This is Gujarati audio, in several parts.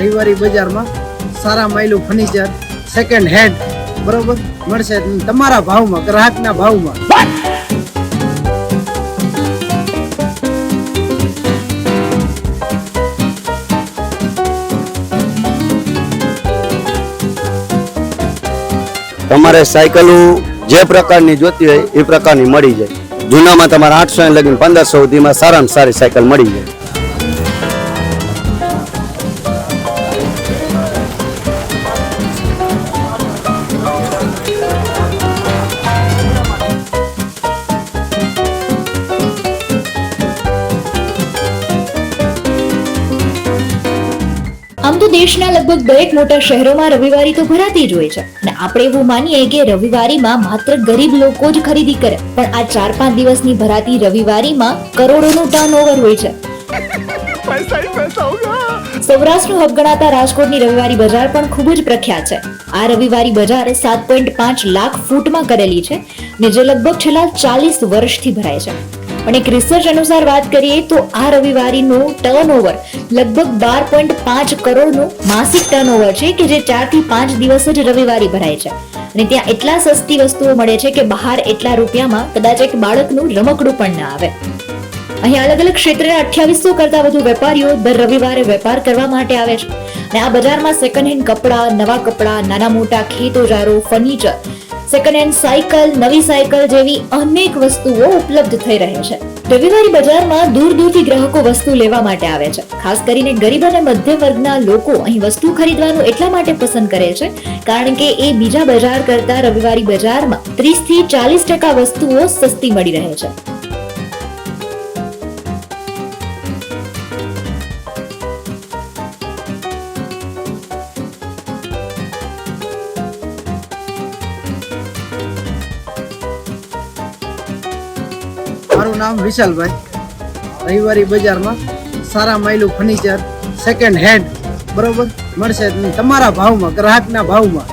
રવિવારી બજારમાં સારા માયલું ફર્નિચર સેકન્ડ હેન્ડ બરોબર? મળશે તમારા ભાવમાં, ગ્રાહકના ભાવમાં. તમારે સાયકલો જે પ્રકારની જોતી હોય એ પ્રકારની મળી જાય. જૂનામાં તમારે આઠસો લગીને પંદરસો સુધીમાં સારામાં સારી સાયકલ મળી જાય. આમ તો દેશના લગભગ દરેક મોટા શહેરોમાં રવિવારી તો ભરાતી જ હોય છે. અને આપણે એવું માનીએ કે રવિવારીમાં માત્ર ગરીબ લોકો જ ખરીદી કરે, પણ આ ચાર પાંચ દિવસની ભરાતી રવિવારીમાં કરોડોનું ટર્નઓવર હોય છે. સૌરાષ્ટ્રનું હબ ગણાતા રાજકોટની રવિવારી બજાર પણ ખૂબ જ પ્રખ્યાત છે. આ રવિવારી બજાર સાત પોઈન્ટ પાંચ લાખ ફૂટમાં કરેલી છે ને જે લગભગ છેલ્લા ચાલીસ વર્ષથી ભરાય છે. પણ એક રિસર્ચ અનુસાર વાત કરીએ તો આ રવિવારીનું ટર્નઓવર લગભગ બાર પોઈન્ટ પાંચ કરોડનું માસિક ટર્નઓવર છે કે જે ચારથી પાંચ દિવસ જ રવિવારી ભરાય છે. અને ત્યાં એટલા સસ્તી વસ્તુઓ મળે છે કે બહાર એટલા રૂપિયામાં કદાચ એક બાળકનું રમકડું પણ ના આવે. અહીં અલગ અલગ ક્ષેત્રે અઠ્યાવીસો કરતા વધુ વેપારીઓ દર રવિવારે વેપાર કરવા માટે આવે છે. અને આ બજારમાં સેકન્ડ હેન્ડ કપડાં, નવા કપડાં, નાના મોટા ખેતોજારો ફર્નિચર સેકન્ડ હેન્ડ સાયકલ નવી સાયકલ જેવી અનેક વસ્તુઓ ઉપલબ્ધ થઈ રહે છે. રવિવારી બજારમાં દૂર દૂરથી ગ્રાહકો વસ્તુ લેવા માટે આવે છે. ખાસ કરીને ગરીબ અને મધ્યમ વર્ગના લોકો અહીં વસ્તુ ખરીદવાનું એટલા માટે પસંદ કરે છે, કારણ કે એ બીજા બજાર કરતા રવિવારી બજારમાં ત્રીસથી ચાલીસ ટકા વસ્તુઓ સસ્તી મળી રહે છે. મારું નામ વિશાલભાઈ. રવિવારી બજારમાં સારા માયલું ફર્નિચર સેકન્ડ હેન્ડ બરોબર? મળશે તમારા ભાવમાં, ગ્રાહકના ભાવમાં,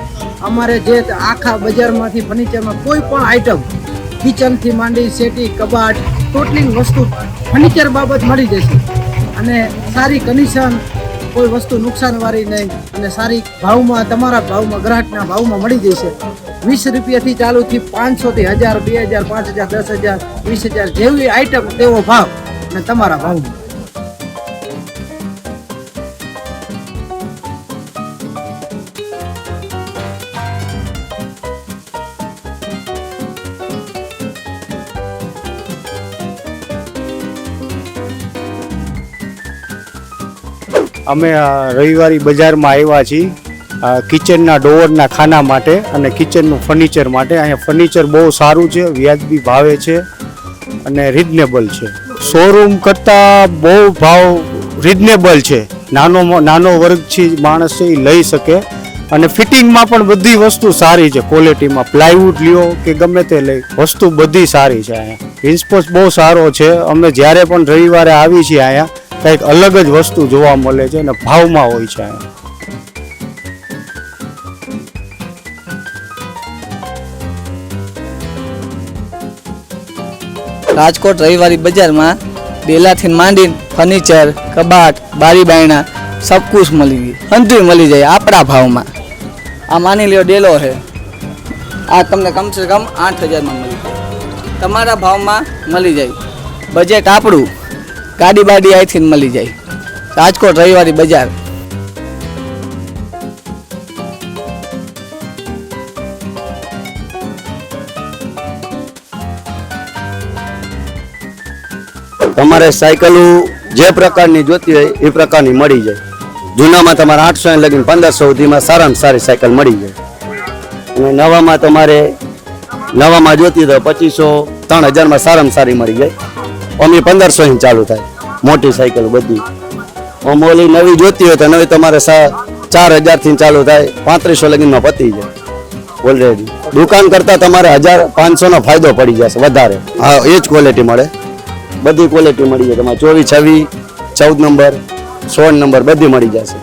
અમારે જે આખા બજારમાંથી ફર્નિચરમાં કોઈ પણ આઈટમ કિચનથી માંડી, સેટી, કબાટ ટોટલી વસ્તુ ફર્નિચર બાબત મળી જશે. અને સારી કન્ડિશન કોઈ વસ્તુ નુકસાનવાળી નહીં. અને સારી ભાવમાં, તમારા ભાવમાં, ગ્રાહકના ભાવમાં મળી જશે. વીસ રૂપિયાથી ચાલુથી પાંચસો થી હજાર, બે હજાર, પાંચ હજાર, દસ હજાર, વીસ હજાર જેવી આઈટમ તેવો ભાવ અને તમારા ભાવ. અમે રવિવારી બજારમાં આવ્યા છીએ. કિચનના ડોરના ખાના માટે અને કિચનનું ફર્નિચર માટે. અહીંયા ફર્નિચર બહુ સારું છે, વ્યાજબી ભાવે છે અને રિઝનેબલ છે. શોરૂમ કરતાં બહુ ભાવ રિઝનેબલ છે. નાનો નાનો વર્ગ છે માણસ છે, એ લઈ શકે. અને ફિટિંગમાં પણ બધી વસ્તુ સારી છે ક્વોલિટીમાં પ્લાયવુડ લ્યો કે ગમે તે લઈ, વસ્તુ બધી સારી છે અહીંયા. રિસ્પોન્સ બહુ સારો છે. અમે જ્યારે પણ રવિવારે આવી છીએ અહીંયા, કંઈક અલગ જ વસ્તુ જોવા મળે છે અને ભાવમાં હોય છે અહીંયા. રાજકોટ રવિવારી બજારમાં ડેલાથી માંડીને ફર્નિચર, કબાટ બારી બાયણા સબકુશ મળી ગઈ હંધુય મળી જાય આપણા ભાવમાં. આ માની લ્યો ડેલો છે. આ તમને કમસે કમ આઠ હજારમાં મળી જાય. તમારા ભાવમાં મળી જાય. બજેટ આપણું ગાડી બાડી અહીંથી મળી જાય. રાજકોટ રવિવારી બજાર તમારે સાયકલો જે પ્રકારની જોતી હોય એ પ્રકારની મળી જાય. જૂનામાં તમારે આઠસો લગીને પંદરસો સુધીમાં સારામાં સારી સાયકલ મળી જાય. અને નવામાં તમારે, નવામાં જોતી તો પચીસો ત્રણ હજારમાં સારામાં સારી મળી જાય. અમે પંદરસો ચાલુ થાય. મોટી સાયકલ બધી. આમ ઓલી નવી જોતી હોય તો નવી તમારે ચાર હજારથી ચાલુ થાય. પાંત્રીસો લગીનમાં પતી જાય. ઓલરેડી દુકાન કરતાં તમારે હજાર પાંચસોનો ફાયદો પડી જશે વધારે. હા, એ જ ક્વોલિટી મળે. બધી ક્વોલિટી મળી જાય. તમારે ચોવીસ છવ્વીસ ચૌદ નંબર સોળ નંબર બધી મળી જશે.